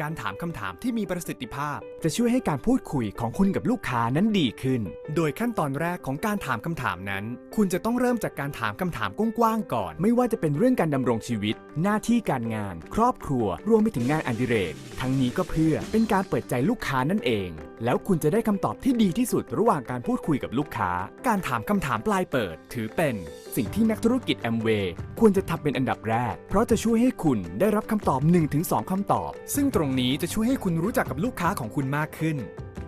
การถามคำถามที่มีประสิทธิภาพ จะช่วยให้การพูดคุยของคุณกับลูกค้านั้นดีขึ้น โดยขั้นตอนแรกของการถามคำถามนั้น คุณจะต้องเริ่มจากการถามคำถามกว้างๆก่อน ไม่ว่าจะเป็นเรื่องการดำรงชีวิต หน้าที่การงาน ครอบครัว รวมไปถึงงานอดิเรก ทั้งนี้ก็เพื่อเป็นการเปิดใจลูกค้านั่นเอง แล้วคุณจะได้คำตอบที่ดีที่สุดระหว่างการพูดคุยกับลูกค้า การถามคำถามปลายเปิด ถือเป็น สิ่งที่นักธุรกิจแอมเวย์ควรจะทำเป็นอันดับแรก เพราะจะช่วยให้คุณได้รับคำตอบ 1-2 คำตอบ ซึ่งตรงนี้จะช่วยให้คุณรู้จักกับลูกค้าของคุณมากขึ้น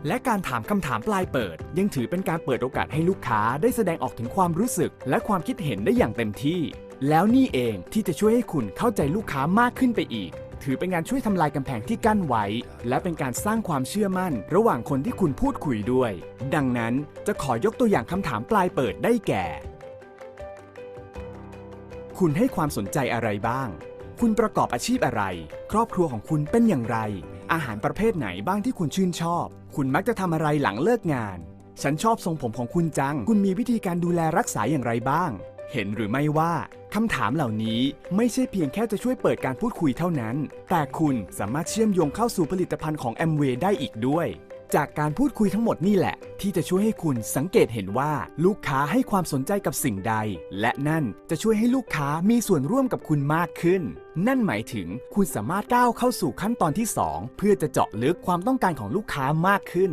และการถามคำถามปลายเปิด ยังถือเป็นการเปิดโอกาสให้ลูกค้าได้แสดงออกถึงความรู้สึก และความคิดเห็นได้อย่างเต็มที่ แล้วนี่เองที่จะช่วยให้คุณเข้าใจลูกค้ามากขึ้นไปอีก ถือเป็นการช่วยทำลายกำแพงที่กั้นไว้ และเป็นการสร้างความเชื่อมั่น ระหว่างคนที่คุณพูดคุยด้วย ดังนั้นจะขอยกตัวอย่างคำถามปลายเปิดได้แก่ คุณให้ความสนใจอะไรบ้าง คุณประกอบอาชีพอะไร ครอบครัวของคุณเป็นอย่างไร อาหารประเภทไหนบ้างที่คุณชื่นชอบ คุณมักจะทำอะไรหลังเลิกงาน ฉันชอบทรงผมของคุณจัง คุณมีวิธีการดูแลรักษาอย่างไรบ้าง เห็นหรือไม่ว่าคำถามเหล่านี้ไม่ใช่เพียงแค่จะช่วยเปิดการพูดคุยเท่านั้น แต่คุณสามารถเชื่อมโยงเข้าสู่ผลิตภัณฑ์ของ m w a y ได้อีกด้วย จากการพูดคุยทั้งหมดนี่แหละ ที่จะช่วยให้คุณสังเกตเห็นว่า ลูกค้าให้ความสนใจกับสิ่งใด และนั่นจะช่วยให้ลูกค้ามีส่วนร่วมกับคุณมากขึ้น นั่นหมายถึงคุณสามารถก้าวเข้าสู่ขั้นตอนที่ 2 เพื่อจะเจาะลึกความต้องการของลูกค้ามากขึ้น